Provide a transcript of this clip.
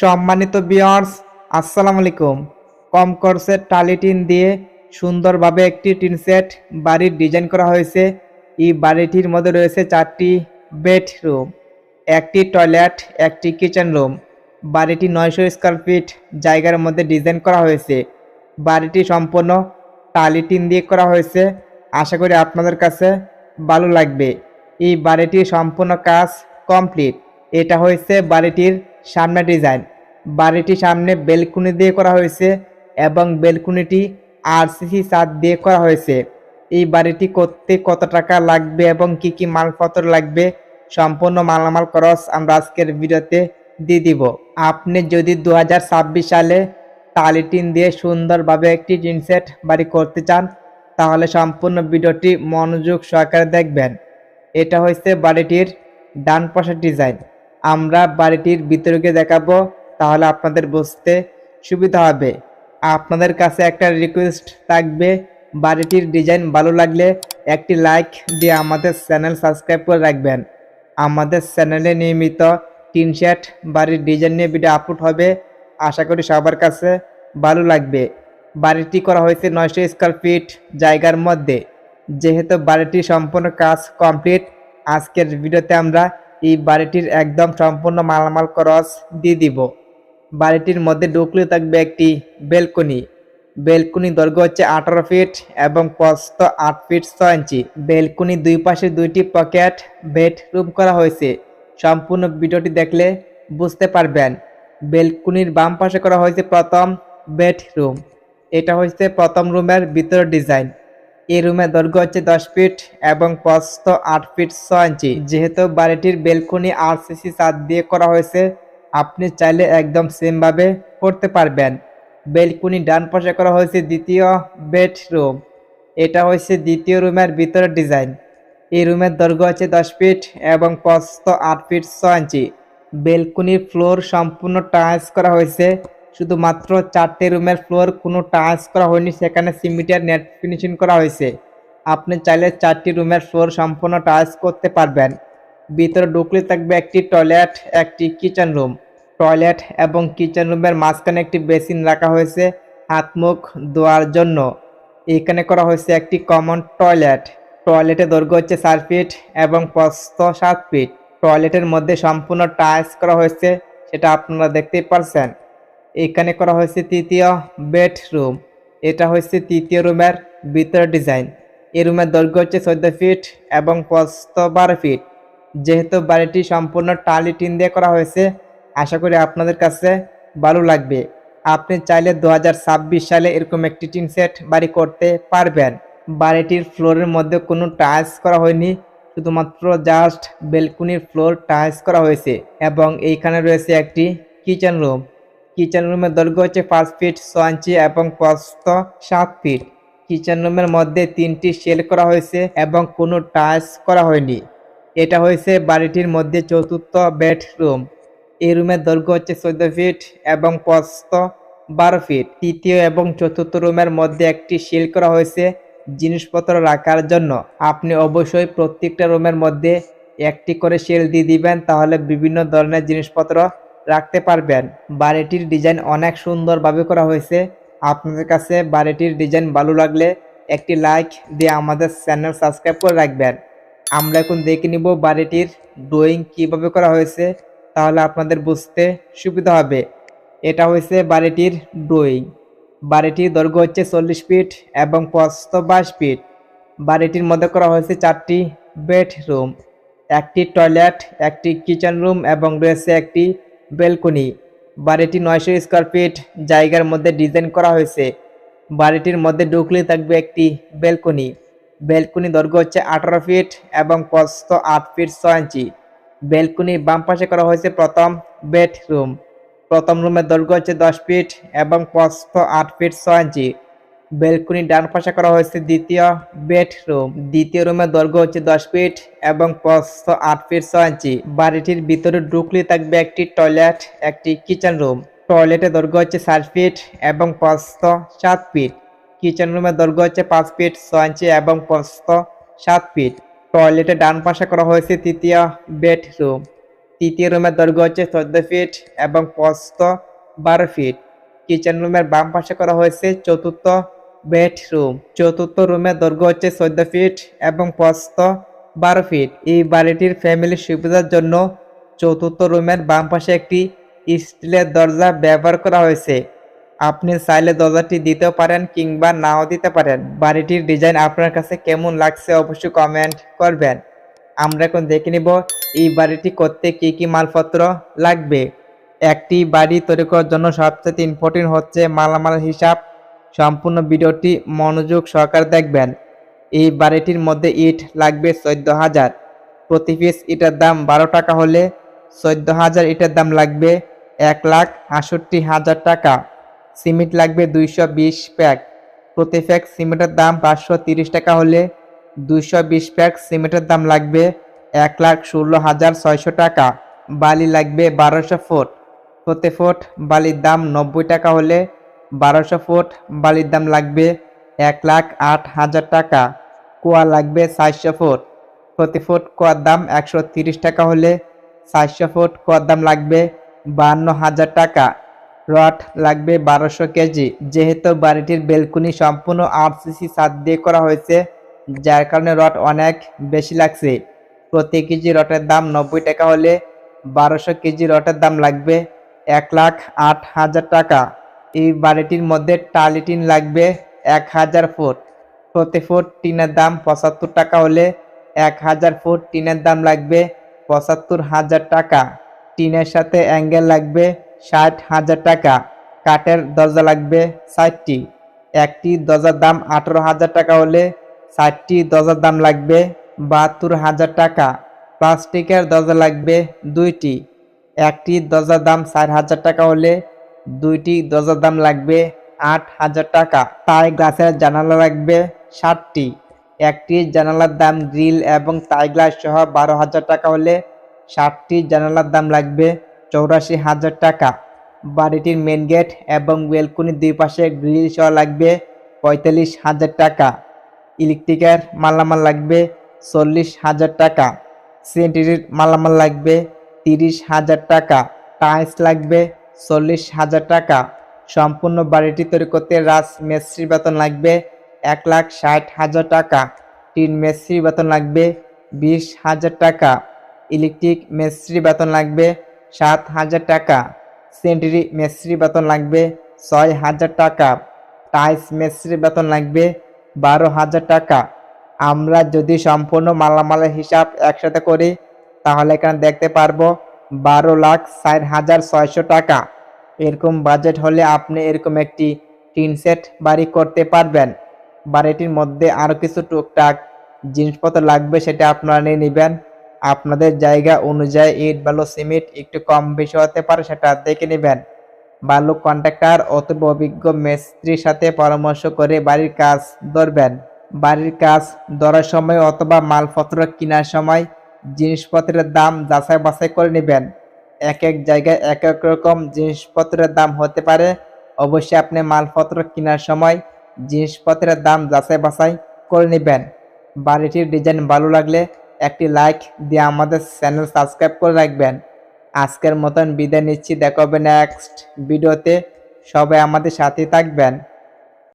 সম্মানিত বিয়ার্স আসসালামু আলাইকুম। কম খরচের টালি টিন দিয়ে সুন্দরভাবে একটি টিন সেট বাড়ির ডিজাইন করা হয়েছে। এই বাড়িটির মধ্যে রয়েছে চারটি বেডরুম একটি টয়লেট একটি কিচেন রুম বাড়িটি নয়শো স্কোয়ার ফিট জায়গার মধ্যে ডিজাইন করা হয়েছে। বাড়িটি সম্পূর্ণ টালি টিন দিয়ে করা হয়েছে। আশা করি আপনাদের কাছে ভালো লাগবে। এই বাড়িটির সম্পূর্ণ কাজ কমপ্লিট এটা হয়েছে বাড়িটির সামনে ডিজাইন। বাড়িটির সামনে বেলকুনি দিয়ে করা হয়েছে এবং বেলকুনিটি আরসিসি ছাদ দিয়ে করা হয়েছে। এই বাড়িটি করতে কত টাকা লাগবে এবং কি কি মালপত্র লাগবে সম্পূর্ণ মালামাল খরচ আমরা আজকের ভিডিওতে দিয়ে দিব। আপনি যদি দু হাজার ছাব্বিশ সালে টালি টিন দিয়ে সুন্দরভাবে একটি টিন সেট বাড়ি করতে চান, তাহলে সম্পূর্ণ ভিডিওটি মনোযোগ সহকারে দেখবেন। এটা হচ্ছে বাড়িটির ডান পাশের ডিজাইন। আমরা বাড়িটির গিয়ে দেখাবো, তাহলে আপনাদের বুঝতে সুবিধা হবে। আপনাদের কাছে একটা রিকোয়েস্ট থাকবে, বাড়িটির ডিজাইন ভালো লাগলে একটি লাইক দিয়ে আমাদের চ্যানেল সাবস্ক্রাইব করে রাখবেন। আমাদের চ্যানেলে নিয়মিত টিন শেট বাড়ির ডিজাইন নিয়ে ভিডিও আপলোড হবে, আশা করি সবার কাছে ভালো লাগবে। বাড়িটি করা হয়েছে নয়শো স্কোয়ার ফিট জায়গার মধ্যে। যেহেতু বাড়িটি সম্পূর্ণ কাজ কমপ্লিট আজকের ভিডিওতে আমরা এই বাড়িটির একদম সম্পূর্ণ মালামাল খরচ দিয়ে দিব। বাড়িটির মধ্যে ঢুকলে থাকবে একটি বেলকনি। বেলকুনি দৈর্ঘ্য হচ্ছে আঠারো ফিট এবং প্রস্থ আট ফিট ছয় ইঞ্চি। বেলকুনি দুই পাশে দুইটি পকেট বেডরুম করা হয়েছে। সম্পূর্ণ ভিডিওটি দেখলে বুঝতে পারবেন। বেলকুনির বাম পাশে করা হয়েছে প্রথম বেডরুম। এটা হচ্ছে প্রথম রুমের ভিতরের ডিজাইন। এই রুমের দৈর্ঘ্য হচ্ছে দশ ফিট এবং প্রস্থ আট ফিট ছ ইঞ্চি। যেহেতু বাড়িটির বেলকুনি আরসিসি ছাদ দিয়ে করা হয়েছে, আপনি চাইলে একদম সেমভাবে করতে পারবেন। বেলকুনি ডান পাশে করা হয়েছে দ্বিতীয় বেডরুম। এটা হচ্ছে দ্বিতীয় রুমের ভিতরের ডিজাইন। এই রুমের দৈর্ঘ্য হচ্ছে দশ ফিট এবং প্রস্থ আট ফিট ছ ইঞ্চি। বেলকুনির ফ্লোর সম্পূর্ণ টাইলস করা হয়েছে। শুধুমাত্র চারটে রুমের ফ্লোর কোনো টাচ করা হয়নি, সেখানে সিমেন্টের নেট ফিনিশিং করা হয়েছে। আপনি চাইলে চারটি রুমের ফ্লোর সম্পূর্ণ টাচ করতে পারবেন। ভিতরে ঢুকলে থাকবে একটি টয়লেট একটি কিচেন রুম টয়লেট এবং কিচেন রুমের মাঝখানে একটি বেসিন রাখা হয়েছে হাত, মুখ ধোয়ার জন্য। এখানে করা হয়েছে একটি কমন টয়লেট টয়লেটের দৈর্ঘ্য হচ্ছে চার ফিট এবং প্রস্থ সাত ফিট টয়লেটের মধ্যে সম্পূর্ণ টাইলস করা হয়েছে, সেটা আপনারা দেখতেই পারছেন। এখানে করা হয়েছে তৃতীয় বেডরুম। এটা হচ্ছে তৃতীয় রুমের ভিতরের ডিজাইন। এই রুমের দৈর্ঘ্য হচ্ছে চোদ্দ ফিট এবং প্রস্থ বারো ফিট। যেহেতু বাড়িটি সম্পূর্ণ টালি টিন দিয়ে করা হয়েছে, আশা করি আপনাদের কাছে ভালো লাগবে। আপনি চাইলে দু হাজার ছাব্বিশ সালে এরকম একটি টিন সেট বাড়ি করতে পারবেন। বাড়িটির ফ্লোরের মধ্যে কোনো টাইলস করা হয়নি, শুধুমাত্র জাস্ট বেলকুনির ফ্লোর টাইলস করা হয়েছে এবং এইখানে রয়েছে একটি কিচেন রুম। কিচেন রুমের দৈর্ঘ্য হচ্ছে পাঁচ ফিট, ছ ইঞ্চি এবং প্রস্থ সাত ফিট। কিচেন রুমের মধ্যে তিনটি সেল করা হয়েছে এবং কোনো টাচ করা হয়নি। এটা হয়েছে বাড়িটির মধ্যে চতুর্থ বেডরুম। এই রুমের দৈর্ঘ্য হচ্ছে চোদ্দ ফিট এবং প্রস্থ বারো ফিট। তৃতীয় এবং চতুর্থ রুমের মধ্যে একটি সেল করা হয়েছে জিনিসপত্র রাখার জন্য। আপনি অবশ্যই প্রত্যেকটা রুমের মধ্যে একটি করে সেল দিয়ে দিবেন, তাহলে বিভিন্ন ধরনের জিনিসপত্র রাখতে পারবেন। বাড়িটির ডিজাইন অনেক সুন্দরভাবে করা হয়েছে। আপনাদের কাছে বাড়িটির ডিজাইন ভালো লাগলে একটি লাইক দিয়ে আমাদের চ্যানেল সাবস্ক্রাইব করে রাখবেন। আমরা এখন দেখে নিব বাড়িটির ড্রয়িং কীভাবে করা হয়েছে, তাহলে আপনাদের বুঝতে সুবিধা হবে। এটা হয়েছে বাড়িটির ড্রয়িং। বাড়িটির দৈর্ঘ্য হচ্ছে চল্লিশ ফিট এবং প্রস্থ বাইশ ফিট। বাড়িটির মধ্যে করা হয়েছে চারটি বেডরুম। একটি টয়লেট, একটি কিচেন রুম এবং রয়েছে একটি বেলকনি। বাড়িটি নয়শো স্কোয়ার ফিট, জায়গার মধ্যে ডিজাইন করা হয়েছে। বাড়িটির মধ্যে ঢুকলে থাকবে একটি ব্যালকনি বেলকনি দৈর্ঘ্য হচ্ছে আঠারো ফিট এবং প্রস্থ আট ফিট ছয় ইঞ্চি। বেলকনির বাম পাশে করা হয়েছে প্রথম বেডরুম। প্রথম রুমের দৈর্ঘ্য হচ্ছে দশ ফিট এবং প্রস্থ আট ফিট ছয় ইঞ্চি। বেলকনি ডান পাশে করা হয়েছে দ্বিতীয় বেডরুম। দ্বিতীয় রুমের দৈর্ঘ্য হচ্ছে দশ ফিট এবং প্রস্থ আট ফিট ছয় ইঞ্চি। বাড়িটির ভিতরে ঢুকলে থাকবে একটি টয়লেট, একটি কিচেন রুম। টয়লেটের দৈর্ঘ্য হচ্ছে চার ফিট এবং প্রস্থ সাত ফিট। কিচেন রুমের দৈর্ঘ্য হচ্ছে পাঁচ ফিট ছয় ইঞ্চি এবং প্রস্থ সাত ফিট। টয়লেটের ডান পাশে করা হয়েছে তৃতীয় বেডরুম। তৃতীয় রুমের দৈর্ঘ্য হচ্ছে চোদ্দ ফিট এবং প্রস্থ বারো ফিট। কিচেন রুমের বাম পাশে করা হয়েছে চতুর্থ বেডরুম। চতুর্থ রুমের দৈর্ঘ্য হচ্ছে চোদ্দ ফিট এবং প্রস্থ বারো ফিট। এই বাড়িটির ফ্যামিলির সুবিধার জন্য চতুর্থ রুমের বাম পাশে একটি স্টিলের দরজা ব্যবহার করা হয়েছে। আপনি চাইলে দরজাটি দিতেও পারেন কিংবা নাও দিতে পারেন। বাড়িটির ডিজাইন আপনার কাছে কেমন লাগছে অবশ্যই কমেন্ট করবেন। আমরা এখন দেখে নিব এই বাড়িটি করতে কি কি মালপত্র লাগবে। একটি বাড়ি তৈরি করার জন্য সবচেয়ে ইম্পর্টেন্ট হচ্ছে মালামাল হিসাব সম্পূর্ণ ভিডিওটি মনোযোগ সহকারে দেখবেন। এই বাড়িটির মধ্যে ইট লাগবে চোদ্দ হাজার। প্রতি পিস ইটের দাম বারো টাকা হলে চোদ্দ হাজার ইটার দাম লাগবে এক লাখ আষট্টি হাজার টাকা। সিমেন্ট লাগবে দুইশো বিশ প্যাক। প্রতি প্যাক সিমেন্টের দাম পাঁচশো তিরিশ টাকা হলে দুইশো বিশ প্যাক সিমেন্টের দাম লাগবে এক লাখ ষোলো হাজার ছয়শো টাকা। বালি লাগবে বারোশো ফুট। প্রতি ফুট বালির দাম নব্বই টাকা হলে বারোশো ফুট, বালির দাম লাগবে এক লাখ আট হাজার টাকা, কুয়া লাগবে চারশো ফুট। প্রতি ফুট কুয়ার দাম একশো তিরিশ টাকা হলে চারশো ফুট কুয়ার দাম লাগবে বান্ন হাজার টাকা। রড লাগবে বারোশো কেজি, যেহেতু বাড়িটির বেলকুনি সম্পূর্ণ আরসিসি ছাদ দিয়ে করা হয়েছে, যার কারণে রড অনেক বেশি লাগছে। প্রতি কেজি রটের দাম নব্বই টাকা হলে বারোশো কেজি রটের দাম লাগবে এক লাখ আট হাজার টাকা। এই বাড়িটির মধ্যে টালি টিন লাগবে এক হাজার ফুট। প্রতি ফুট টিনের দাম পঁচাত্তর টাকা হলে এক হাজার ফুট টিনের দাম লাগবে পঁচাত্তর হাজার টাকা। টিনের সাথে অ্যাঙ্গেল লাগবে ষাট হাজার টাকা। কাঠের দরজা লাগবে ষাটটি। একটি দরজার দাম আঠারো হাজার টাকা হলে ষাটটি দরজার দাম লাগবে বাহাত্তর হাজার টাকা। প্লাস্টিকের দরজা লাগবে দুইটি। একটি দরজার দাম চার হাজার টাকা হলে দুইটি দরজার দাম লাগবে আট হাজার টাকা। তাই গ্লাসের জানালা লাগবে ষাটটি একটি জানালার দাম গ্রিল এবং তাই গ্লাস সহ বারো হাজার টাকা হলে ষাটটি জানালার দাম লাগবে চৌরাশি হাজার টাকা। বাড়িটির মেন গেট এবং বেলকুনির দুই পাশে গ্রিল সহ লাগবে পঁয়তাল্লিশ হাজার টাকা। ইলেকট্রিকের মালামাল লাগবে চল্লিশ হাজার টাকা। সেন্টিরির মালামাল লাগবে তিরিশ হাজার টাকা। টাইলস লাগবে চল্লিশ হাজার টাকা। সম্পূর্ণ বাড়িটি তৈরি করতে রাজ মেস্ত্রির বেতন লাগবে এক লাখ ষাট হাজার টাকা। টিন মেস্ত্রির বেতন লাগবে বিশ হাজার টাকা। ইলেকট্রিক মেস্ত্রি বেতন লাগবে সাত হাজার টাকা। সেন্টারি মেস্ত্রি বেতন লাগবে ছয় হাজার টাকা। টাইলস মেস্ত্রি বেতন লাগবে বারো হাজার টাকা। আমরা যদি সম্পূর্ণ মালামালের হিসাব একসাথে করি, তাহলে এখানে দেখতে পারব বারো লাখ ষাট হাজার ছয়শো টাকা। এরকম বাজেট হলে আপনি এরকম একটি টিন সেট বাড়ি করতে পারবেন। বাড়িটির মধ্যে আরও কিছু টুকটাক জিনিসপত্র লাগবে সেটা আপনারা নিয়ে নেবেন। আপনাদের জায়গা অনুযায়ী ইট, বালু, সিমেন্ট একটু কম বেশি হতে পারে সেটা দেখে নেবেন। বালু কন্ট্রাক্টর অথবা অভিজ্ঞ মিস্ত্রির সাথে পরামর্শ করে বাড়ির কাজ ধরবেন। বাড়ির কাজ ধরার সময় অথবা মালপত্র কেনার সময় জিনিসপত্রের দাম যাচাই বাছাই করে নেবেন। এক এক জায়গায় এক এক রকম জিনিসপত্রের দাম হতে পারে। অবশ্যই আপনি মালপত্র কেনার সময় জিনিসপত্রের দাম যাচাই বাছাই করে নেবেন। বাড়িটির ডিজাইন ভালো লাগলে একটি লাইক দিয়ে আমাদের চ্যানেল সাবস্ক্রাইব করে রাখবেন। আজকের মতন বিদায় নিচ্ছি। দেখা হবে নেক্সট ভিডিওতে সবাই আমাদের সাথে থাকবেন।